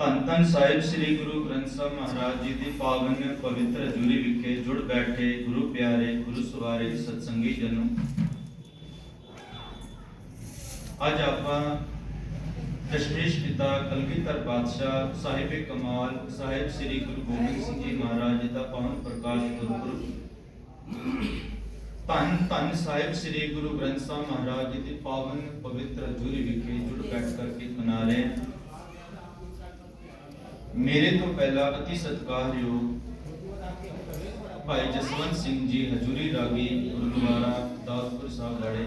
ਧੰਨ ਧੰਨ ਸਾਹਿਬ ਸ੍ਰੀ ਗੁਰੂ ਗ੍ਰੰਥ ਸਾਹਿਬ ਮਹਾਰਾਜ ਜੀ ਦੀ ਪਾਵਨ ਪਵਿੱਤਰ ਹਜ਼ੂਰੀ ਵਿਖੇ ਜੁੜ ਬੈਠੇ ਗੁਰੂ ਪਿਆਰੇ, ਗੁਰੂ ਸਵਾਰੇ ਸਤਸੰਗੀ ਜਨੋ। ਅੱਜ ਆਪਾਂ ਦਸ਼ਮੇਸ਼ ਪਿਤਾ ਕਲਗੀਧਰ ਪਾਤਸ਼ਾਹ ਸਾਹਿਬ ਕਮਾਲ ਸਾਹਿਬ ਸ੍ਰੀ ਗੁਰੂ ਗੋਬਿੰਦ ਸਿੰਘ ਜੀ ਮਹਾਰਾਜ ਜੀ ਦਾ ਪਾਵਨ ਪ੍ਰਕਾਸ਼ ਗੁਰਪੁਰਬ। ਧੰਨ ਧੰਨ ਸਾਹਿਬ ਸ੍ਰੀ ਗੁਰੂ ਗ੍ਰੰਥ ਸਾਹਿਬ ਮਹਾਰਾਜ ਜੀ ਦੀ ਪਾਵਨ ਪਵਿੱਤਰ ਹਜ਼ੂਰੀ ਵਿਖੇ ਜੁੜ ਬੈਠ ਕਰਕੇ ਮਨਾ ਰਹੇ ਹਾਂ। ਮੇਰੇ ਤੋਂ ਪਹਿਲਾਂ ਅਤੀ ਸਤਿਕਾਰਯੋਗ ਭਾਈ ਜਸਵੰਤ ਸਿੰਘ ਜੀ ਹਜੂਰੀ ਰਾਗੀ ਗੁਰਦੁਆਰਾ ਦਾਸਪੁਰ ਸਾਹਿਬ ਲੜੇ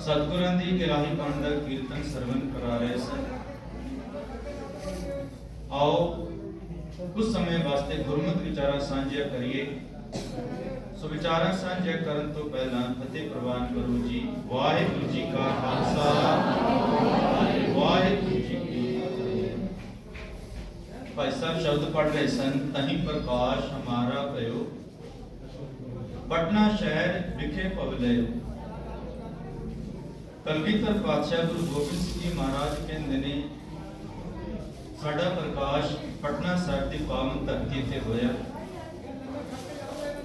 ਸਤਿਗੁਰਾਂ ਦੀ ਇਲਾਹੀ ਬਾਣੀ ਦਾ ਕੀਰਤਨ ਸਰਵਨ ਕਰਾ ਰਹੇ ਸਨ ਆਓ ਕੁਝ ਸਮੇਂ ਵਾਸਤੇ ਗੁਰਮਤਿ ਵਿਚਾਰਾਂ ਸਾਂਝੀਆਂ ਕਰੀਏ ਸੋ ਵਿਚਾਰਾਂ ਸਾਂਝੀਆਂ ਕਰਨ ਤੋਂ ਪਹਿਲਾਂ ਫਤਿਹ ਪ੍ਰਵਾਨ ਕਰੋ ਜੀ ਵਾਹਿਗੁਰੂ ਜੀ ਕਾ ਖਾਲਸਾ ਵਾਹਿਗੁਰੂ ਜੀ ਕੀ ਫਤਿਹ ਭਾਈ ਸਾਹਿਬ, ਸ਼ਬਦ ਪੜ ਰਹੇ ਸਨ, ਤਹੀਂ ਪ੍ਰਕਾਸ਼ ਹਮਾਰਾ ਭਇਓ, ਪਟਨਾ ਸ਼ਹਿਰ ਵਿਖੇ ਪਵਲਿਓ ਕਲਗੀਧਰ ਪਾਤਸ਼ਾਹ ਗੁਰੂ ਗੋਬਿੰਦ ਸਿੰਘ ਜੀ ਮਹਾਰਾਜ ਕਹਿੰਦੇ ਨੇ, ਸਾਡਾ ਪ੍ਰਕਾਸ਼ ਪਟਨਾ ਸਾਹਿਬ ਦੀ ਪਾਵਨ ਧਰਤੀ ਤੇ ਹੋਇਆ।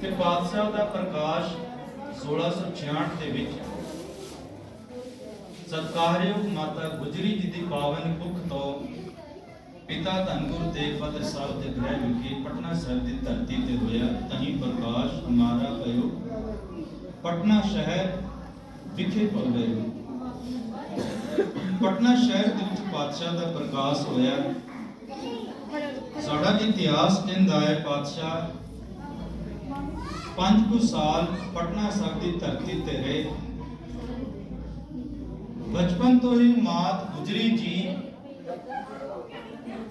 ਤੇ ਪਾਤਸ਼ਾਹ ਦਾ ਪ੍ਰਕਾਸ਼ 1666 ਦੇ ਵਿੱਚ ਸਤਕਾਰਯੋਗ ਮਾਤਾ ਗੁਜਰੀ ਜੀ ਦੀ ਪਾਵਨ ਕੁੱਖ ਤੋਂ ਪਿਤਾ ਧੰਨ ਗੁਰੂ ਤੇਗ ਬਹਾਦਰ ਸਾਹਿਬ ਦੇ ਗ੍ਰਹਿ ਵਿਖੇ ਪਟਨਾ ਸਾਹਿਬ ਦੀ ਧਰਤੀ ਤੇ ਹੋਇਆ ਤਹੀਂ ਪ੍ਰਕਾਸ਼ ਹਮਾਰਾ ਭਇਓ। ਪਟਨਾ ਸ਼ਹਿਰ ਵਿਖੇ ਪਵੇ ਪਟਨਾ ਸ਼ਹਿਰ ਦੇ ਵਿੱਚ ਪਾਤਸ਼ਾਹ ਦਾ ਪ੍ਰਕਾਸ਼ ਹੋਇਆ। ਸਾਡਾ ਇਤਿਹਾਸ ਕਹਿੰਦਾ ਹੈ ਪਾਤਸ਼ਾਹ, ਪੰਜ ਕੁ ਸਾਲ ਪਟਨਾ ਸਾਹਿਬ ਦੀ ਧਰਤੀ ਤੇ ਰਹੇ। ਬਚਪਨ ਤੋਂ ਹੀ ਮਾਤ ਗੁਜਰੀ ਜੀ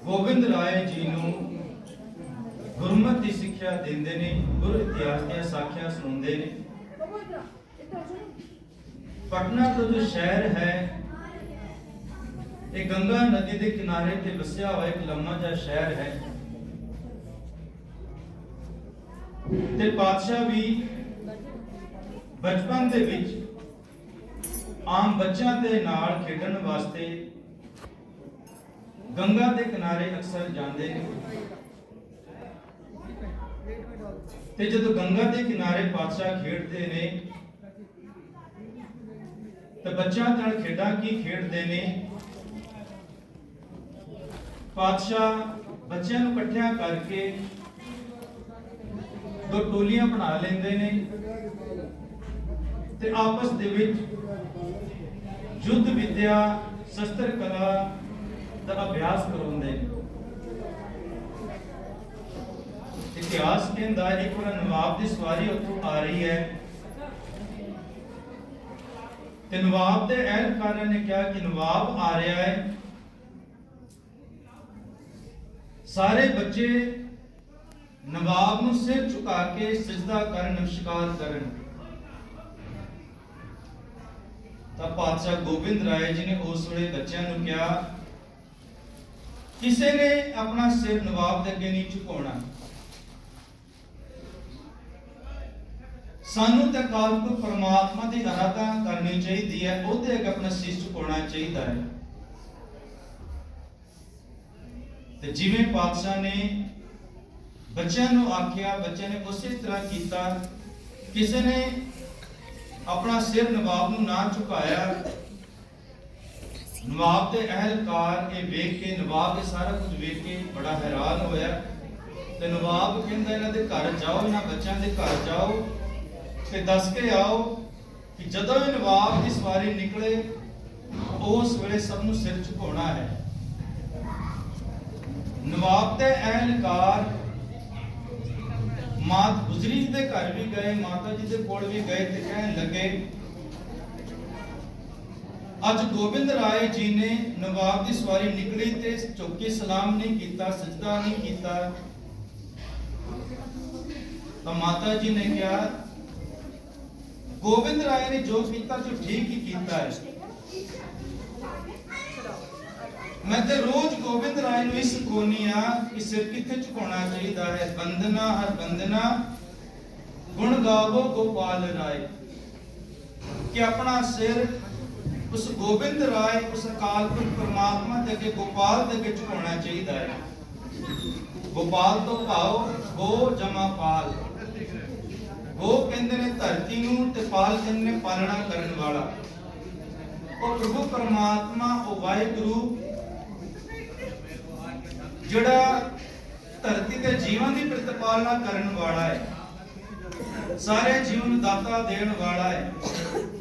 ਗੋਬਿੰਦ ਰਾਏ ਜੀ ਨੂੰ ਗੁਰਮਤਿ ਦੀ ਸਿੱਖਿਆ ਦਿੰਦੇ ਨੇ, ਗੁਰ ਇਤਿਹਾਸ ਦੀਆਂ ਸਾਖੀਆਂ ਸੁਣਾਉਂਦੇ ਨੇ। ਪਟਨਾ ਤੋਂ ਜੋ ਸ਼ਹਿਰ ਹੈ, ਇਹ ਗੰਗਾ ਨਦੀ ਦੇ ਕਿਨਾਰੇ ਤੇ ਵਸਿਆ ਹੋਇਆ ਇੱਕ ਲੰਮਾ ਜਿਹਾ ਸ਼ਹਿਰ ਹੈ। ਤੇ ਪਾਤਸ਼ਾਹ ਵੀ ਬਚਪਨ ਦੇ ਵਿੱਚ ਆਮ ਬੱਚਿਆਂ ਦੇ ਨਾਲ ਖੇਡਣ ਵਾਸਤੇ ਗੰਗਾ ਦੇ ਕਿਨਾਰੇ ਅਕਸਰ ਜਾਂਦੇ ਨੇ। ਤੇ ਜਦੋਂ ਗੰਗਾ ਦੇ ਕਿਨਾਰੇ ਪਾਤਸ਼ਾਹ ਖੇਡਦੇ ਨੇ, ਤੇ ਬੱਚਿਆਂ ਨਾਲ ਖੇਡਾਂ ਕੀ ਖੇਡਦੇ ਨੇ? ਪਾਤਸ਼ਾਹ ਬੱਚਿਆਂ ਨੂੰ ਇਕੱਠਿਆਂ ਕਰਕੇ ਦੋ ਟੋਲੀਆਂ ਬਣਾ ਲੈਂਦੇ ਨੇ ਤੇ ਆਪਸ ਦੇ ਵਿੱਚ ਯੁੱਧ ਵਿਦਿਆ, ਸ਼ਸਤਰ ਕਲਾ ਦਾ ਅਭਿਆਸ ਕਰਾਉਂਦੇ ਨੇ ਇਤਿਹਾਸ ਕਹਿੰਦਾ ਹੈ ਇੱਕ ਵਾਰ ਨਵਾਬ ਦੀ ਸਵਾਰੀ ਉੱਥੋਂ ਆ ਰਹੀ ਹੈ। ਤੇ ਨਵਾਬ ਦੇ ਅਹਿਲਕਾਰਾਂ ਨੇ ਕਿਹਾ ਕਿ ਨਵਾਬ ਆ ਰਿਹਾ ਹੈ। ਸਾਰੇ ਬੱਚੇ ਨਵਾਬ ਨੂੰ ਸਿਰ ਝੁਕਾ ਕੇ ਸਜਦਾ ਕਰਨ ਨਮਸਕਾਰ ਕਰਨ। ਤਾਂ ਪਾਤਸ਼ਾਹ ਗੋਬਿੰਦ ਰਾਏ ਜੀ ਨੇ ਉਸ ਵੇਲੇ ਬੱਚਿਆਂ ਨੂੰ ਕਿਹਾ ਕਿਸੇ ਨੇ ਆਪਣਾ ਸਿਰ ਨਵਾਬ ਦੇ ਅੱਗੇ ਨਹੀਂ ਝੁਕਾਉਣਾ। ਸਾਨੂੰ ਤਾਂ ਕਾਲਪੁਰ ਪਰਮਾਤਮਾ ਦੀ ਆਰਾਧਨਾ ਕਰਨੀ ਚਾਹੀਦੀ ਹੈ ਉਹਦੇ ਅੱਗੇ ਆਪਣਾ ਸਿਰ ਝੁਕਾਉਣਾ ਚਾਹੀਦਾ ਹੈ। ਤੇ ਜਿਵੇਂ ਪਾਤਸ਼ਾਹ ਨੇ ਬੱਚਿਆਂ ਨੂੰ ਆਖਿਆ, ਬੱਚਿਆਂ ਨੇ ਉਸੇ ਤਰ੍ਹਾਂ ਕੀਤਾ, ਕਿਸੇ ਨੇ ਆਪਣਾ ਸਿਰ ਨਵਾਬ ਨੂੰ ਨਾ ਝੁਕਾਇਆ ਨਵਾਬ ਦੇ ਅਹਿਲਕਾਰ ਇਹ ਵੇਖ ਕੇ, ਨਵਾਬ ਇਹ ਸਾਰਾ ਕੁਝ ਵੇਖ ਕੇ ਬੜਾ ਹੈਰਾਨ ਹੋਇਆ। ਤੇ ਨਵਾਬ ਕਹਿੰਦਾ, ਇਹਨਾਂ ਦੇ ਘਰ ਜਾਓ, ਇਹਨਾਂ ਬੱਚਿਆਂ ਦੇ ਘਰ ਜਾਓ ਤੇ ਦੱਸ ਕੇ ਆਓ ਕਿ ਜਦੋਂ ਇਹ ਨਵਾਬ ਦੀ ਸਵਾਰੀ ਨਿਕਲੇ ਉਸ ਵੇਲੇ ਸਭ ਨੂੰ ਸਿਰ ਝੁਕਾਉਣਾ ਹੈ। ਨਵਾਬ ਦੇ ਅਹਿਲਕਾਰ ਮਾਤ ਗੁਜਰੀ ਜੀ ਦੇ ਘਰ ਵੀ ਗਏ, ਮਾਤਾ ਜੀ ਦੇ ਕੋਲ ਵੀ ਗਏ ਤੇ ਕਹਿਣ ਲੱਗੇ ਅੱਜ ਗੋਬਿੰਦ ਰਾਏ ਜੀ ਨੇ ਨਵਾਬ ਦੀ ਸਵਾਰੀ ਨਿਕਲੀ ਤੇ ਝੁੱਕ ਸਲਾਮ ਨਹੀਂ ਕੀਤਾ, ਸਜਦਾ ਨਹੀਂ ਕੀਤਾ। ਤਾਂ ਮਾਤਾ ਜੀ ਨੇ ਕਿਹਾ, ਗੋਬਿੰਦ ਰਾਏ ਨੇ ਜੋ ਕੀਤਾ, ਜੋ ਠੀਕ ਹੀ ਕੀਤਾ ਹੈ। ਮੈਂ ਤੇ ਰੋਜ਼ ਗੋਬਿੰਦ ਰਾਏ ਨੂੰ ਇਸ ਕੋਨੀ ਆ ਕਿ ਸਿਰ ਕਿੱਥੇ ਝੁਕਾਉਣਾ ਚਾਹੀਦਾ ਹੈ। ਬੰਦਨਾ ਹਰ ਬੰਦਨਾ ਗੁਣ ਗਾਵੋ, ਗੋਪਾਲ ਰਾਏ। ਕਿ ਆਪਣਾ ਸਿਰ ਉਸ ਗੋਬਿੰਦ ਰਾਏ ਉਸ ਅਕਾਲ ਪੁਰਖ ਪਰਮਾਤਮਾ ਦੇ ਅੱਗੇ ਗੋਪਾਲ ਦੇ ਅੱਗੇ ਝੁਕਾਉਣਾ ਚਾਹੀਦਾ ਹੈ। ਗੋਪਾਲ ਤੋਂ ਭਾਵ ਗੋ ਜਮਾ ਪਾਲ। ਗੋ ਕਹਿੰਦੇ ਨੇ ਧਰਤੀ ਨੂੰ ਤੇ ਪਾਲ ਕਹਿੰਦੇ ਨੇ ਪਾਲਣਾ ਕਰਨ ਵਾਲਾ। ਉਹ ਪ੍ਰਭੂ ਪਰਮਾਤਮਾ, ਉਹ ਵਾਹਿਗੁਰੂ, ਜਿਹੜਾ ਧਰਤੀ ਤੇ ਜੀਵਨ ਦੀ ਪ੍ਰਤੀਪਾਲਨਾ ਕਰਨ ਵਾਲਾ ਹੈ। ਸਾਰੇ ਜੀਵਨ ਦਾਤਾ ਦੇਣ ਵਾਲਾ ਹੈ।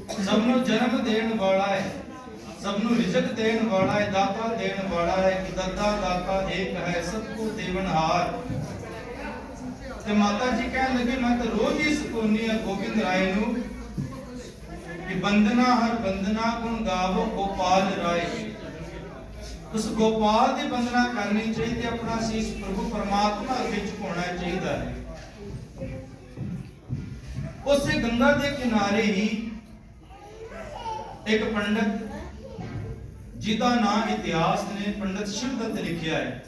ਸਭ ਨੂੰ ਜਨਮ ਦੇਣ ਵਾਲਾ ਹੈ। ਸਭ ਨੂੰ ਰਿਜ਼ਕ ਦੇਣ ਵਾਲਾ ਹੈ, ਦਾਤਾ ਦੇਣ ਵਾਲਾ ਹੈ ਕਿ ਦਾਤਾ ਦਾਤਾ ਏਕ ਹੈ ਸਭ ਕੋ ਦੇਵਨਹਾਰ ਤੇ ਮਾਤਾ ਜੀ ਕਹਿਣ ਲੱਗੇ, ਮੈਂ ਤਾਂ ਰੋਜ਼ ਹੀ ਸਕੂਨੀ ਆ ਗੋਬਿੰਦ ਰਾਏ ਨੂੰ ਕਿ ਬੰਦਨਾ ਹਰ ਬੰਦਨਾ, ਗੁਣ ਗਾਵੋ ਗੋਪਾਲ ਰਾਏ। ਉਸ ਗੋਪਾਲ ਦੀ ਬੰਦਨਾ ਕਰਨੀ ਚਾਹੀਦੀ, ਆਪਣਾ ਸੀਸ ਪ੍ਰਭੂ ਪਰਮਾਤਮਾ ਅੱਗੇ ਝੁਕਾਉਣਾ ਚਾਹੀਦਾ ਹੈ। ਉਸੇ ਗੰਗਾ ਦੇ ਕਿਨਾਰੇ ਹੀ ਇੱਕ ਪੰਡਤ ਜਿਹਦਾ ਨਾਮ ਇਤਿਹਾਸ ਨੇ ਪੰਡਤ ਸ਼ਿਵਦੱਤ ਲਿਖਿਆ ਹੈ।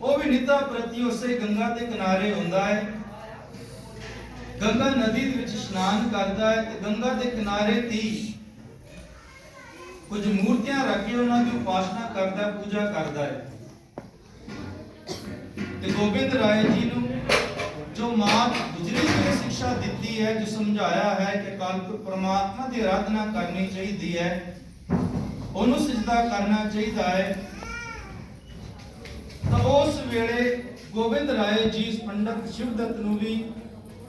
ਉਹ ਵੀ ਨਿਤਾ ਪ੍ਰਤੀ ਉਸੇ ਗੰਗਾ ਦੇ ਕਿਨਾਰੇ ਹੁੰਦਾ ਹੈ। ਗੰਗਾ ਨਦੀ ਦੇ ਵਿੱਚ ਇਸ਼ਨਾਨ ਕਰਦਾ ਹੈ ਤੇ ਗੰਗਾ ਦੇ ਕਿਨਾਰੇ ਤੇ ਕੁਝ ਮੂਰਤੀਆਂ ਰੱਖ ਕੇ ਉਹਨਾਂ ਦੀ ਉਪਾਸਨਾ ਕਰਦਾ ਪੂਜਾ ਕਰਦਾ ਹੈ। ਤੇ ਗੋਬਿੰਦ ਰਾਏ ਜੀ ਨੂੰ ਜੋ ਮਾਂ ਗੁਜਰੀ ਜੀ ਨੇ ਸਿੱਖਿਆ ਦਿੱਤੀ ਹੈ, ਜੋ ਸਮਝਾਇਆ ਹੈ ਕਿ ਕਾਲਪੁਰ ਪਰਮਾਤਮਾ ਦੀ ਆਰਾਧਨਾ ਕਰਨੀ ਚਾਹੀਦੀ ਹੈ, ਉਹਨੂੰ ਸਜਦਾ ਕਰਨਾ ਚਾਹੀਦਾ ਹੈ। ਤਾਂ ਉਸ ਵੇਲੇ ਗੋਬਿੰਦ ਰਾਏ ਜੀ, ਪੰਡਤ ਸ਼ਿਵਦੱਤ ਨੂੰ ਵੀ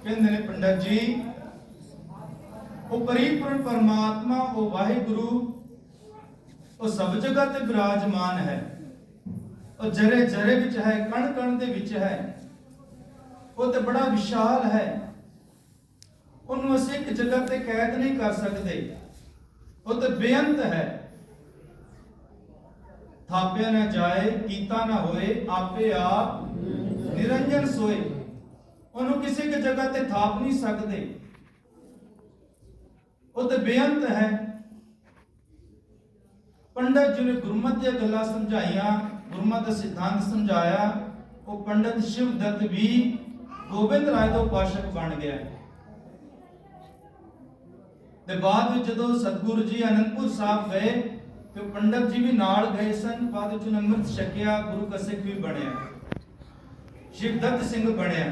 ਕਹਿੰਦੇ ਨੇ, ਪੰਡਤ ਜੀ, ਉਹ ਪਰਿਪੂਰਨ ਪਰਮਾਤਮਾ, ਉਹ ਵਾਹਿਗੁਰੂ, ਉਹ ਸਭ ਜਗ੍ਹਾ ਤੇ ਬਿਰਾਜਮਾਨ ਹੈ। ਉਹ ਜਰੇ ਜਰੇ ਵਿੱਚ ਹੈ ਕਣ ਕਣ ਦੇ ਵਿੱਚ ਹੈ। ਉਹ ਤੇ ਬੜਾ ਵਿਸ਼ਾਲ ਹੈ। ਉਹਨੂੰ ਅਸੀਂ ਇੱਕ ਜਗ੍ਹਾ ਤੇ ਕੈਦ ਨਹੀਂ ਕਰ ਸਕਦੇ। ਉਹ ਤੇ ਬੇਅੰਤ ਹੈ। ਥਾਪਿਆ ਨਾ ਜਾਏ, ਕੀਤਾ ਨਾ ਹੋਏ, ਆਪੇ ਆਪ ਨਿਰੰਜਨ ਸੋਏ। ਉਹਨੂੰ ਕਿਸੇ ਇੱਕ ਜਗ੍ਹਾ ਤੇ ਥਾਪ ਨਹੀਂ ਸਕਦੇ। ਉਹ ਤੇ ਬੇਅੰਤ ਹੈ। ਪੰਡਤ ਜੀ ਨੇ ਗੁਰਮਤ ਦੀਆਂ ਗੱਲਾਂ ਸਮਝਾਈਆਂ, ਗੁਰਮਤ ਦਾ ਸਿਧਾਂਤ ਸਮਝਾਇਆ। ਉਹ ਪੰਡਤ ਸ਼ਿਵਦੱਤ ਵੀ ਗੋਬਿੰਦ ਰਾਏ ਦਾ ਉਪਾਸ਼ਕ ਬਣ ਗਿਆ ਤੇ ਬਾਅਦ ਵਿੱਚ ਜਦੋਂ ਸਤਿਗੁਰੂ ਜੀ ਅਨੰਦਪੁਰ ਸਾਹਿਬ ਗਏ, ਤੇ ਪੰਡਤ ਜੀ ਵੀ ਨਾਲ ਗਏ ਸਨ, ਬਾਅਦ ਵਿੱਚ ਅੰਮ੍ਰਿਤ ਛਕਿਆ, ਗੁਰੂ ਕਾ ਵੀ ਬਣਿਆ। ਸ਼ਿਵਦੱਤ ਸਿੰਘ ਬਣਿਆ।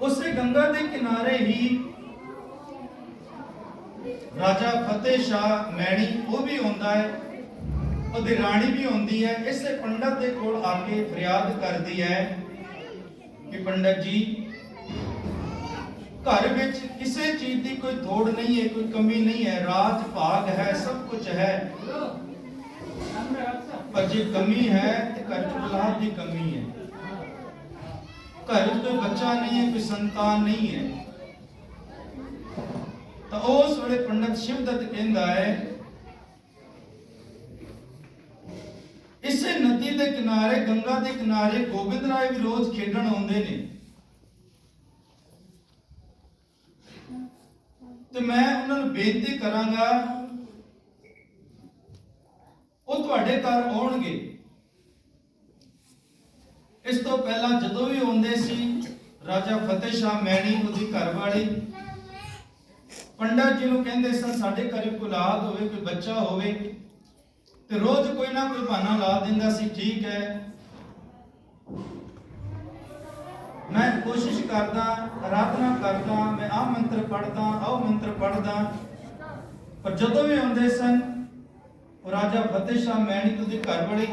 ਉਸੇ ਗੰਗਾ ਦੇ ਕਿਨਾਰੇ ਹੀ ਰਾਜਾ ਫਤਿਹ ਸ਼ਾਹ ਮੈਣੀ, ਉਹ ਵੀ ਆਉਂਦਾ ਹੈ। ਉਹਦੀ ਰਾਣੀ ਵੀ ਆਉਂਦੀ ਹੈ, ਇਸੇ ਪੰਡਤ ਦੇ ਕੋਲ ਆ ਕੇ ਫਰਿਆਦ ਕਰਦੀ ਹੈ ਕਿ ਪੰਡਤ ਜੀ, ਘਰ ਵਿੱਚ ਕਿਸੇ ਚੀਜ਼ ਦੀ ਕੋਈ ਥੋੜ ਨਹੀਂ ਹੈ, ਕੋਈ ਕਮੀ ਨਹੀਂ ਹੈ, ਰਾਜ ਭਾਗ ਹੈ, ਸਭ ਕੁਝ ਹੈ। ਪਰ ਜੇ ਕਮੀ ਹੈ, ਤੇ ਘਰ ਚ ਔਲਾਦ ਦੀ ਕਮੀ ਹੈ। ਘਰ ਚ ਕੋਈ ਬੱਚਾ ਨਹੀਂ ਹੈ, ਕੋਈ ਸੰਤਾਨ ਨਹੀਂ ਹੈ। ਤਾਂ ਉਸ ਵੇਲੇ ਪੰਡਤ ਸ਼ਿਵਦੱਤ ਕਹਿੰਦਾ ਹੈ ਇਸੇ ਨਦੀ ਦੇ ਕਿਨਾਰੇ, ਗੰਗਾ ਦੇ ਕਿਨਾਰੇ ਗੋਬਿੰਦ ਰਾਏ ਵੀ ਰੋਜ਼ ਖੇਡਣ ਆਉਂਦੇ ਨੇ। ਤੇ ਮੈਂ ਉਹਨਾਂ ਨੂੰ ਬੇਨਤੀ ਕਰਾਂਗਾ, ਉਹ ਤੁਹਾਡੇ ਘਰ ਆਉਣਗੇ। ਇਸ ਤੋਂ ਪਹਿਲਾਂ ਜਦੋਂ ਵੀ ਆਉਂਦੇ ਸੀ, ਰਾਜਾ ਫਤਿਹ ਸ਼ਾਹ ਮੈਣੀ ਉਹਦੀ ਘਰਵਾਲੀ, ਪੰਡਤ ਜੀ ਨੂੰ ਕਹਿੰਦੇ ਸਨ, ਸਾਡੇ ਘਰੇ ਕੋਈ ਔਲਾਦ ਹੋਵੇ, ਕੋਈ ਬੱਚਾ ਹੋਵੇ ਤੇ ਰੋਜ਼ ਕੋਈ ਨਾ ਕੋਈ ਬਹਾਨਾ ਲਾ ਦਿੰਦਾ ਸੀ, ਠੀਕ ਹੈ। ਮੈਂ ਕੋਸ਼ਿਸ਼ ਕਰਦਾ ਆਰਾਧਨਾ ਕਰਦਾ, ਮੈਂ ਆਹ ਮੰਤਰ ਪੜਦਾ ਆਹ ਮੰਤਰ ਪੜਦਾ ਪਰ ਜਦੋਂ ਵੀ ਆਉਂਦੇ ਸਨ, ਉਹ ਰਾਜਾ ਫਤਿਹ ਸ਼ਾਹ ਮੈਣੀ ਤੋਂ ਦੀ ਘਰ ਵਾਲੀ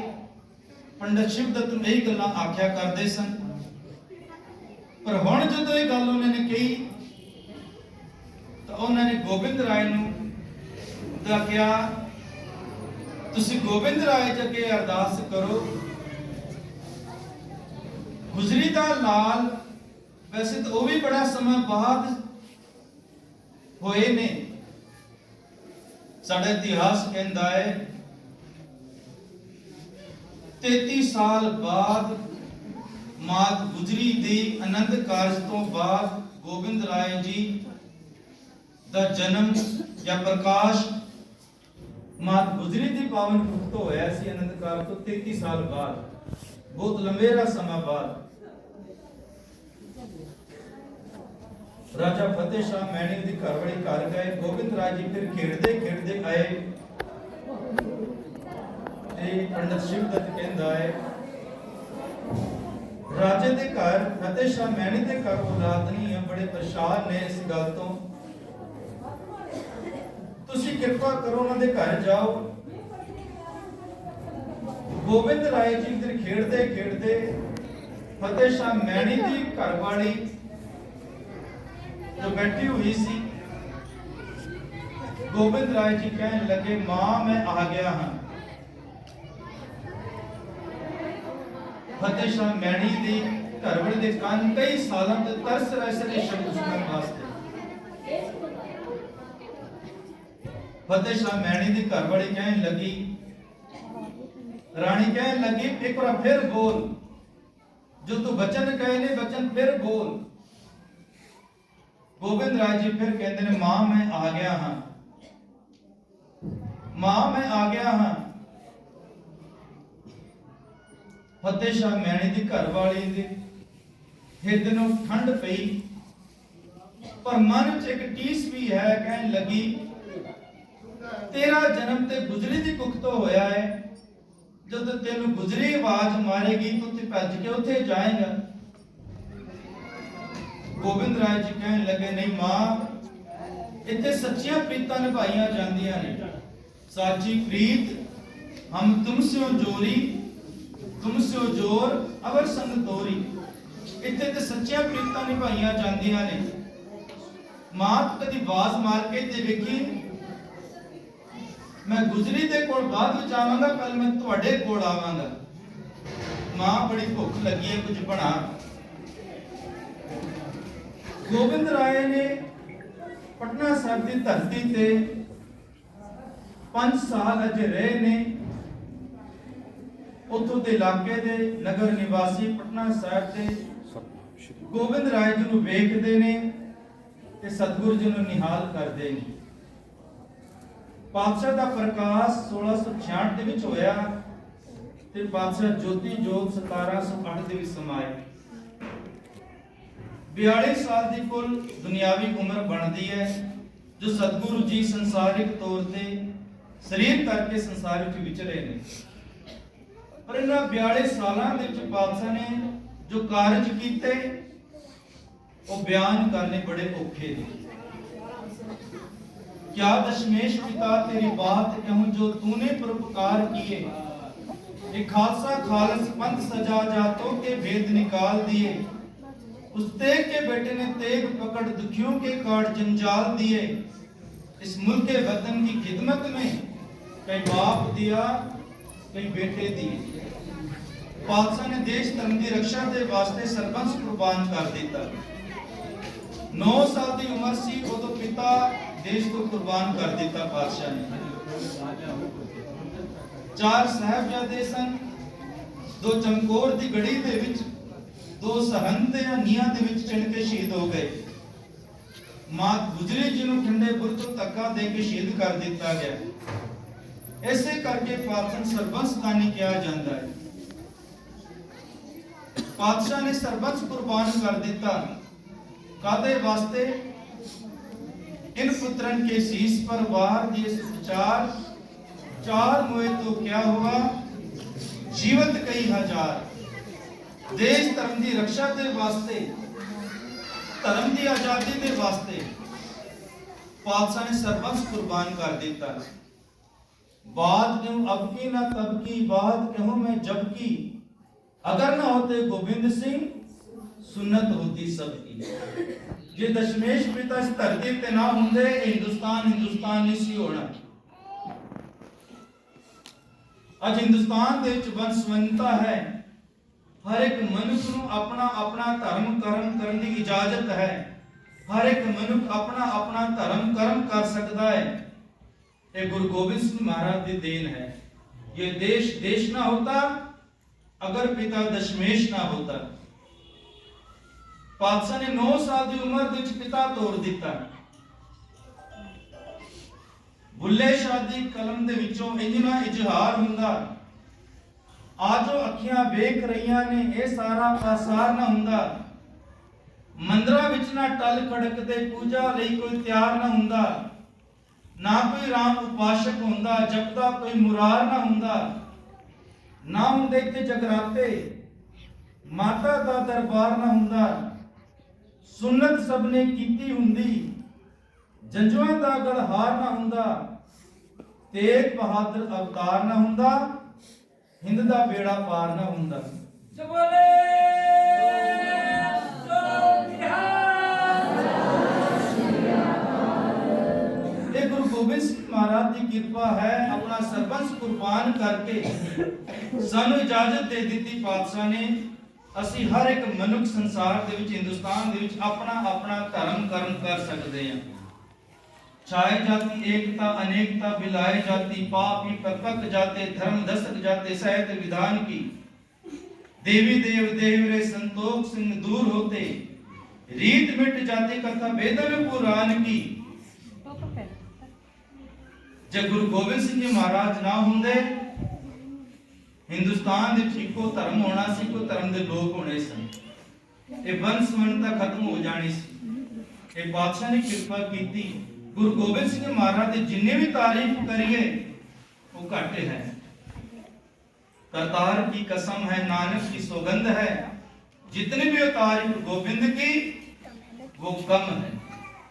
ਪੰਡਤ ਸ਼ਿਵਦੱਤ ਨੂੰ ਇਹ ਗੱਲਾਂ ਆਖਿਆ ਕਰਦੇ ਸਨ। ਪਰ ਹੁਣ ਜਦੋਂ ਇਹ ਗੱਲ ਉਹਨਾਂ ਨੇ ਕਹੀ, ਤਾਂ ਉਹਨਾਂ ਨੇ ਗੋਬਿੰਦ ਰਾਏ ਨੂੰ ਦਾ ਕਿਹਾ ਤੁਸੀਂ ਗੋਬਿੰਦ ਰਾਏ ਜੀ ਅਰਦਾਸ ਕਰੋ। ਗੁਜਰੀ ਦਾ ਲਾਲ, ਵੈਸੇ ਤਾਂ ਉਹ ਵੀ ਬੜਾ ਸਮਾਂ ਬਾਅਦ ਹੋਏ ਨੇ। ਸਾਡਾ ਇਤਿਹਾਸ ਕਹਿੰਦਾ ਹੈ 33 ਸਾਲ ਬਾਅਦ ਮਾਤ ਗੁਜਰੀ ਦੇ ਆਨੰਦ ਕਾਰਜ ਤੋਂ ਬਾਅਦ ਗੋਬਿੰਦ ਰਾਏ ਜੀ ਦਾ ਜਨਮ ਜਾਂ ਪ੍ਰਕਾਸ਼ ਮਾਤ ਗੁਜਰੀ ਦੀ ਪਾਵਨ ਕੁੱਖ ਹੋਇਆ ਸੀ ਆਨੰਦ ਕਾਰਜ ਤੋਂ 33 ਸਾਲ ਬਾਅਦ। ਬਹੁਤ ਲੰਬੇਰਾ ਸਮਾਂ ਬਾਅਦ। ਰਾਜਾ ਫਤਿਹ ਸ਼ਾਹ ਮੈਣੀ ਦੀ ਘਰ ਘਰ ਗਏ। ਗੋਬਿੰਦ ਰਾਜ ਜੀ ਫਿਰ ਖੇਡਦੇ ਖੇਡਦੇ ਆਏ। ਤੇ ਪੰਡਤ ਸ਼ਿਵਦੱਤ ਕਹਿੰਦਾ ਹੈ, ਰਾਜੇ ਦੇ ਘਰ ਫਤਿਹ ਸ਼ਾਹ ਮੈਣੀ ਦੇ ਘਰ ਔਲਾਦ ਨਹੀਂ ਹੈ ਬੜੇ ਪਰੇਸ਼ਾਨ ਨੇ ਇਸ ਗੱਲ ਤੋਂ। ਤੁਸੀਂ ਕਿਰਪਾ ਕਰੋ ਉਹਨਾਂ ਦੇ ਘਰ ਜਾਓ। ਗੋਬਿੰਦ ਰਾਏ ਜੀ ਫਿਰ ਖੇਡਦੇ ਖੇਡਦੇ, ਫਤਿਹ ਸ਼ਾਹ ਮੈਣੀ ਦੀ ਘਰਵਾਲੀ ਜੋ ਬੈਠੀ ਹੋਈ ਸੀ। ਗੋਬਿੰਦ ਰਾਏ ਜੀ ਕਹਿਣ ਲੱਗੇ, ਮਾਂ, ਮੈਂ ਆ ਗਿਆ ਹਾਂ। ਫਤਿਹ ਸ਼ਾਹ ਮੈਣੀ ਦੀ ਘਰਵਾਲੀ ਦੇ ਕੰਨ ਕਈ ਸਾਲਾਂ ਤੋਂ ਤਰਸ ਰਹੇ ਸਨ ਸ਼ਬਦ ਸੁਣਨ ਵਾਸਤੇ ਫਤਿਹ ਸ਼ਾਹ ਮੈਣੀ ਦੀ ਘਰ ਵਾਲੀ ਕਹਿਣ ਲੱਗੀ, ਰਾਣੀ ਕਹਿਣ ਲੱਗੀ, ਇੱਕ ਵਾਰ ਫਿਰ ਬੋਲ। ਜੋ ਤੂੰ ਬਚਨ ਕਹੇ ਨੇ, ਬਚਨ ਫਿਰ ਬੋਲ। ਗੋਬਿੰਦ ਰਾਜ ਜੀ ਫਿਰ ਕਹਿੰਦੇ ਨੇ, ਮਾਂ ਮੈਂ ਆ ਗਿਆ ਹਾਂ। ਮਾਂ ਮੈਂ ਆ ਗਿਆ ਹਾਂ। ਫਤਿਹ ਸ਼ਾਹ ਮੈਣੀ ਦੀ ਘਰ ਵਾਲੀ ਦੇ ਹਿਰਦ ਨੂੰ ਠੰਡ ਪਈ, ਪਰ ਮਨ ਵਿੱਚ ਇੱਕ ਟੀਸ ਵੀ ਹੈ, ਕਹਿਣ ਲੱਗੀ ਤੇਰਾ ਜਨਮ ਤੇ ਗੁਜਰੀ ਦੀ ਕੁੱਖ ਤੋਂ ਹੋਇਆ ਹੈ। ਜਦ ਤੈਨੂੰ ਗੁਜਰੀ ਆਵਾਜ਼ ਮਾਰੇਗੀ ਤੂੰ ਤੇ ਭੱਜ ਕੇ ਉੱਥੇ ਜਾਏਗਾ। ਗੋਬਿੰਦ ਰਾਏ ਜੀ ਕਹਿਣ ਲੱਗੇ, ਨਹੀਂ ਮਾਂ, ਇੱਥੇ ਸੱਚੀਆਂ ਪ੍ਰੀਤਾਂ ਨਿਭਾਈਆਂ ਜਾਂਦੀਆਂ ਨੇ। ਸਾਚੀ ਪ੍ਰੀਤ, ਹਮ ਤੁਮਸਿਓ ਜੋਰੀ ਤੁਮਸਿਓ ਜੋਰ, ਅਵਰ ਸੰਗ ਤੋਰੀ। ਇੱਥੇ ਤੇ ਸੱਚੀਆਂ ਪ੍ਰੀਤਾਂ ਨਿਭਾਈਆਂ ਜਾਂਦੀਆਂ ਨੇ। ਮਾਂ ਕਦੀ ਆਵਾਜ਼ ਮਾਰ ਕੇ ਤੇ ਵੇਖੀ ਮੈਂ ਗੁਜਰੀ ਦੇ ਕੋਲ ਬਾਅਦ ਵਿੱਚ ਆਵਾਂਗਾ ਕੱਲ ਮੈਂ ਤੁਹਾਡੇ ਕੋਲ ਆਵਾਂਗਾ। ਮਾਂ, ਬੜੀ ਭੁੱਖ ਲੱਗੀ ਹੈ, ਕੁਝ ਬਣਾ। ਗੋਬਿੰਦ ਰਾਏ ਨੇ ਪਟਨਾ ਸਾਹਿਬ ਦੀ ਧਰਤੀ ਤੇ 5 ਸਾਲ ਅਜੇ ਰਹੇ ਨੇ। ਉੱਥੋਂ ਦੇ ਇਲਾਕੇ ਦੇ ਨਗਰ ਨਿਵਾਸੀ ਪਟਨਾ ਸਾਹਿਬ ਦੇ ਗੋਬਿੰਦ ਰਾਏ ਜੀ ਨੂੰ ਵੇਖਦੇ ਨੇ ਤੇ ਸਤਿਗੁਰੂ ਜੀ ਨੂੰ ਨਿਹਾਲ ਕਰਦੇ ਨੇ। ਪਾਤਸ਼ਾਹ ਦਾ ਪ੍ਰਕਾਸ਼ 1666 ਦੇ ਵਿੱਚ ਹੋਇਆ ਤੇ ਪਾਤਸ਼ਾਹ ਜੋਤੀ ਜੋਤ 1708 ਦੇ ਵਿੱਚ ਸਮਾਏ 42 ਸਾਲ ਦੀ ਕੁੱਲ ਦੁਨਿਆਵੀ ਉਮਰ ਬਣਦੀ ਹੈ, ਜੋ ਸਤਿਗੁਰੂ ਜੀ ਸੰਸਾਰਿਕ ਤੌਰ ਤੇ ਸਰੀਰ ਕਰਕੇ ਸੰਸਾਰ ਵਿੱਚ ਵਿਚਰੇ ਨੇ। ਪਰ ਇਹਨਾਂ 42 ਸਾਲਾਂ ਦੇ ਵਿੱਚ ਪਾਤਸ਼ਾਹ ਨੇ ਜੋ ਕਾਰਜ ਕੀਤੇ, ਉਹ ਬਿਆਨ ਕਰਨੇ ਬੜੇ ਔਖੇ ਨੇ। کیا دشمیش پتا تیری بات کہوں جو تو نے پروپکار کیے؟ یہ خالصہ خالص پنت سجا جاتوں کے بید نکال دیے۔ اس تیگ کے بیٹے نے تیگ پکڑ دکھیوں کے کاٹ جنجال دیے۔ اس ملک وطن کی خدمت میں کئی باپ دیا، کئی بیٹے دیے۔ پادشاہ نے دیش تن دی رکشا دے واسطے سربنس قربان کر دیتا۔ نو سال دی عمر سی، وہ تو پتا ਦੇਸ਼ ਤੋਂ ਕੁਰਬਾਨ ਕਰ ਦਿੱਤਾ ਪਾਤਸ਼ਾਹ ਨੇ ਚਾਰ ਸਾਹਿਬਜ਼ਾਦੇ ਸਨ ਦੋ ਚਮਕੌਰ ਦੀ ਗੜੀ ਦੇ ਵਿੱਚ ਦੋ ਸਰਹੰਦ ਦੇ ਨੀਹਾਂ ਦੇ ਵਿੱਚ ਚਿਣ ਕੇ ਸ਼ਹੀਦ ਹੋ ਗਏ ਮਾਂ ਗੁਜਰੀ ਜੀ ਨੂੰ ਠੰਡੇ ਬੁਰਜ ਤੋਂ ਧੱਕਾ ਦੇ ਕੇ ਸ਼ਹੀਦ ਕਰ ਦਿੱਤਾ ਗਿਆ ਇਸੇ ਕਰਕੇ ਪਾਤਸ਼ਾਹ ਸਰਬੰਸਦਾਨੀ ਕਿਹਾ ਜਾਂਦਾ ਹੈ ਪਾਤਸ਼ਾਹ ਨੇ ਸਰਬੰਸ ਕੁਰਬਾਨ ਕਰ ਦਿੱਤਾ ਕਾਦੇ वास्ते इन पुत्रन के शीश पर वार ये विचार चार मोए तो क्या हुआ जीवत कई हजार देश धर्म ਦੀ ਰੱਖਿਆ ਦੇ ਵਾਸਤੇ ਧਰਮ ਦੀ ਆਜ਼ਾਦੀ ਦੇ ਵਾਸਤੇ ਪਾਤਸ਼ਾਹ ਨੇ ਸਰਬੰਸ ਕੁਰਬਾਨ ਕਰ ਦਿੱਤਾ ਬਾਤ क्यों अब की ना तब की बात कहूं मैं जब की अगर ना होते गोविंद सिंह ਸੁਨਤ ਹੋਤੀ ਸਭ ਕੀ ਜੇ ਦਸ਼ਮੇਸ਼ ਪਿਤਾ ਇਸ ਧਰਤੀ ਤੇ ਨਾ ਹੁੰਦੇ ਇਹ ਹਿੰਦੁਸਤਾਨ ਹਿੰਦੁਸਤਾਨ ਨਹੀਂ ਸੀ ਹੋਣਾ। ਅੱਜ ਹਿੰਦੁਸਤਾਨ ਦੇ ਵਿੱਚ ਵੰਸਵੰਤਾ ਹੈ। ਹਰ ਇੱਕ ਮਨੁੱਖ ਨੂੰ ਆਪਣਾ ਆਪਣਾ ਧਰਮ ਕਰਮ ਕਰਨ ਦੀ ਇਜਾਜ਼ਤ ਹੈ। ਹਰ ਇੱਕ ਮਨੁੱਖ ਆਪਣਾ ਆਪਣਾ ਧਰਮ, ਕਰਮ ਕਰ ਸਕਦਾ ਹੈ। ਇਹ ਗੁਰੂ ਗੋਬਿੰਦ ਸਿੰਘ ਮਹਾਰਾਜ ਦੀ ਦੇਣ ਹੈ। ਇਹ ਦੇਸ਼ ਦੇਸ਼ ਨਾ ਹੋਤਾ ਅਗਰ ਪਿਤਾ ਦਸ਼ਮੇਸ਼ ਨਾ ਹੋਤਾ ਪਾਤਸ਼ਾਹ ਨੇ 9 ਸਾਲ ਦੀ ਉਮਰ ਦੇ ਵਿੱਚ ਪਿਤਾ ਤੋਰ ਦਿੱਤਾ। ਬੁੱਲੇ ਸ਼ਾਹ ਦੀ ਕਲਮ ਦੇ ਵਿੱਚੋਂ ਇੰਨਾ ਇਜ਼ਹਾਰ ਹੁੰਦਾ ਆ ਅੱਖੀਆਂ ਵੇਖ ਰਹੀਆਂ ਨੇ, ਇਹ ਸਾਰਾ ਆਸਾਰ ਨਾ ਹੁੰਦਾ। ਵਿੱਚ ਨਾ ਟਲ ਖੜਕਦੇ, ਪੂਜਾ ਲਈ ਕੋਈ ਤਿਆਰ ਨਾ ਹੁੰਦਾ। ਨਾ ਕੋਈ ਰਾਮ ਉਪਾਸ਼ਕ ਹੁੰਦਾ, ਜਪਦਾ ਕੋਈ ਮੁਰਾਰ ਨਾ ਹੁੰਦਾ। ਨਾ ਹੁੰਦੇ ਇੱਥੇ ਜਗਰਾਤੇ, ਮਾਤਾ ਦਾ ਦਰਬਾਰ ਨਾ ਹੁੰਦਾ। ਸੁਨਨਤ ਸਭ ਨੇ ਕੀਤੀ ਹੁੰਦੀ। ਜੰਜੂਆਂ ਦਾ ਗੜਹਾਰ ਨਾ ਹੁੰਦਾ ਤੇਗ ਬਹਾਦਰ ਅਵਤਾਰ ਨਾ ਹੁੰਦਾ ਹਿੰਦ ਦਾ ਬੇੜਾ ਪਾਰ ਨਾ ਹੁੰਦਾ। ਜਬਲੇ ਇਹ ਗੁਰੂ ਗੋਬਿੰਦ ਸਿੰਘ ਮਹਾਰਾਜ ਦੀ ਕਿਰਪਾ ਹੈ ਆਪਣਾ ਸਰਬੰਸ ਕੁਰਬਾਨ ਕਰਕੇ ਸਾਨੂੰ ਇਜਾਜ਼ਤ ਦੇ ਦਿੱਤੀ ਪਾਤਸ਼ਾਹ ਨੇ। ਅਸੀਂ ਹਰ ਇੱਕ ਮਨੁੱਖ ਸੰਸਾਰ ਦੇ ਵਿੱਚ ਹਿੰਦੁਸਤਾਨ ਦੇ ਵਿੱਚ ਆਪਣਾ ਆਪਣਾ ਧਰਮ ਕਰਨ ਕਰ ਸਕਦੇ ਹਾਂ ਛਾਏ ਜਾਤੀ ਏਕਤਾ ਅਨੇਕਤਾ ਬਿਲਾਏ ਜਾਤੀ ਪਾਪੀ ਪਰਪਕ ਜਾਤੇ धर्म दस्तक जाते सहत विधान की देवी देव देव रे संतोष सिंह दूर होते रीत मिट जाती कथा वेदन पुराण की ਜੇ ਗੁਰੂ ਗੋਬਿੰਦ ਸਿੰਘ ਜੀ ਮਹਾਰਾਜ ਨਾ ਹੁੰਦੇ ਹਿੰਦੁਸਤਾਨ ਦੇ ਵਿੱਚ ਇੱਕੋ ਧਰਮ ਹੋਣਾ ਸੀ ਇੱਕੋ ਧਰਮ ਦੇ ਲੋਕ ਹੋਣੇ ਸਨ ਇਹ ਵੰਸ਼ ਵੰਸ਼ਤਾ ਖਤਮ ਹੋ ਜਾਣੀ ਸੀ ਇਹ ਬਾਦਸ਼ਾਹ ਨੇ ਕਿਰਪਾ ਕੀਤੀ ਗੁਰੂ ਗੋਬਿੰਦ ਸਿੰਘ ਜੀ ਮਹਾਰਾਜ ਦੀ ਜਿੰਨੇ ਵੀ ਤਾਰੀਫ ਕਰੀਏ ਉਹ ਘੱਟ ਹੈ करतार की कसम है नानक की सौगंध है जितने भी अवतार गुरु गोविंद की वो कम है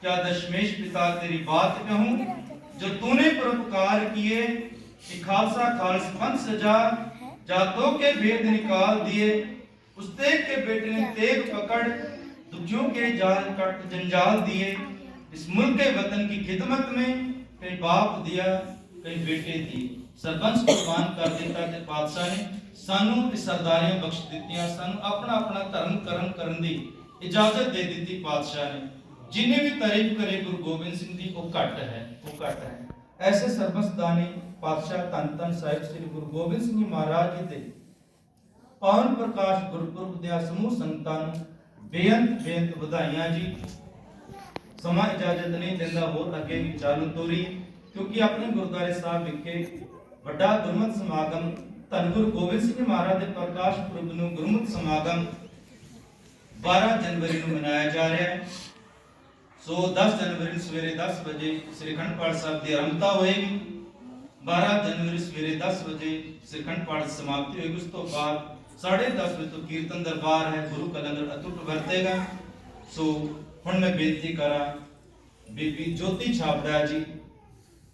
क्या दशमेश पिता तेरी बात कहूं जो तूने परोपकार किए कि खालसा खालस पंथ सजा जातों के भेद निकाल दिए उस तेग के बेटे ने तेग पकड़ दुखियों के जाल कट जंजाल दिए इस मुल्क के वतन की खिदमत में कई बाप दिया कई बेटे दिए ਸਰਬੰਸ ਕੁਰਬਾਨ ਕਰ ਦਿੱਤਾ ਤੇ ਪਾਤਸ਼ਾਹ ਨੇ ਸਾਨੂੰ ਇਹ ਸਰਦਾਰੀਆਂ ਬਖਸ਼ ਦਿੱਤੀਆਂ ਸਾਨੂੰ ਆਪਣਾ ਆਪਣਾ ਧਰਮ ਕਰਨ ਕਰਨ ਦੀ ਇਜਾਜ਼ਤ ਦੇ ਦਿੱਤੀ ਪਾਤਸ਼ਾਹ ਨੇ ਜਿਨੇ ਵੀ ਤਾਰੀਫ ਕਰੇ ਗੁਰੂ ਗੋਬਿੰਦ ਸਿੰਘ ਦੀ ਉਹ ਘੱਟ ਹੈ ਉਹ ਘੱਟ ਹੈ ਐਸੇ ਸਰਬੰਸ ਪਾਤਸ਼ਾਹ ਧੰਨ ਧੰਨ ਸਾਹਿਬ ਸ੍ਰੀ ਗੁਰੂ ਗੋਬਿੰਦ ਸਿੰਘ ਜੀ ਮਹਾਰਾਜ ਜੀ ਦੇ ਪਾਵਨ ਪ੍ਰਕਾਸ਼ ਗੁਰਪੁਰਬ ਦੇ ਸਮੂਹ ਸੰਗਤਾਂ ਨੂੰ ਬੇਅੰਤ ਬੇਅੰਤ ਵਧਾਈਆਂ ਜੀ। ਸਮਾਂ ਇਜਾਜ਼ਤ ਨਹੀਂ ਦਿੰਦਾ ਹੋਰ ਅੱਗੇ ਵੀ ਚਾਲੂ ਤੋਰੀ, ਕਿਉਂਕਿ ਆਪਣੇ ਗੁਰਦੁਆਰੇ ਸਾਹਿਬ ਵਿਖੇ ਵੱਡਾ ਗੁਰਮਤਿ ਸਮਾਗਮ ਧੰਨ ਗੁਰੂ ਗੋਬਿੰਦ ਸਿੰਘ ਮਹਾਰਾਜ ਦੇ ਪ੍ਰਕਾਸ਼ ਪੁਰਬ ਨੂੰ ਗੁਰਮਤਿ ਸਮਾਗਮ 12 ਜਨਵਰੀ ਨੂੰ ਮਨਾਇਆ ਜਾ ਰਿਹਾ ਹੈ। ਸੋ 10 ਜਨਵਰੀ ਨੂੰ ਸਵੇਰੇ 10 ਵਜੇ ਸ੍ਰੀ ਅਖੰਡ ਪਾਠ ਸਾਹਿਬ ਦੀ ਆਰੰਭਤਾ ਹੋਏਗੀ। 12 ਜਨਵਰੀ ਸਵੇਰੇ 10 ਵਜੇ ਸ੍ਰੀ ਅਖੰਡ ਪਾਠ ਸਮਾਪਤੀ ਹੋਏਗੀ। ਉਸ ਤੋਂ ਬਾਅਦ 10:30 ਵਜੇ ਤੋਂ ਕੀਰਤਨ ਦਰਬਾਰ ਹੈ, ਗੁਰੂ ਕਾ ਲੰਗਰ ਅਟੁੱਟ ਵਰਤੇਗਾ। ਸੋ ਹੁਣ ਮੈਂ ਬੇਨਤੀ ਕਰਾਂ, ਬੀਬੀ ਜੋਤੀ ਛਾਬੜਾ ਜੀ,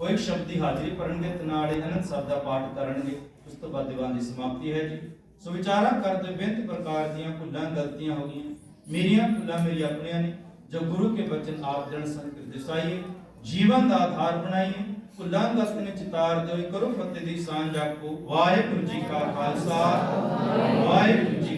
ਉਹ ਇੱਕ ਸ਼ਬਦ ਦੀ ਹਾਜ਼ਰੀ ਭਰਨਗੇ ਤੇ ਨਾਲ ਹੀ ਅਨੰਦ ਸਾਹਿਬ ਦਾ ਪਾਠ ਕਰਨਗੇ। ਉਸ ਤੋਂ ਬਾਅਦ ਦੀਵਾਨ ਦੀ ਸਮਾਪਤੀ ਹੈ ਜੀ। ਸੋ ਵਿਚਾਰਾਂ ਕਰਦੇ, ਬੇਨਤ ਪ੍ਰਕਾਰ ਦੀਆਂ ਭੁੱਲਾਂ, ਗਲਤੀਆਂ ਹੋ ਗਈਆਂ। ਮੇਰੀਆਂ ਭੁੱਲਾਂ ਮੇਰੀ ਆਪਣੀਆਂ ਨੇ। ਜੋ ਗੁਰੂ ਕੇ ਬਚਨ ਆਪ ਜਨ ਸੰਕ੍ਰਿਤ ਦਿਸਾਈਏ, ਜੀਵਨ ਦਾ ਆਧਾਰ ਬਣਾਈਏ, ਭੁੱਲਾਂ ਗਲਤ ਨੇ ਚਿਤਾਰ ਦਿਓ ਕਰੋ ਫਤਿਹ ਦੀ ਸਾਂਝ ਆਪੋ ਵਾਹਿਗੁਰੂ ਜੀ ਕਾ ਖਾਲਸਾ, ਵਾਹਿਗੁਰੂ ਜੀ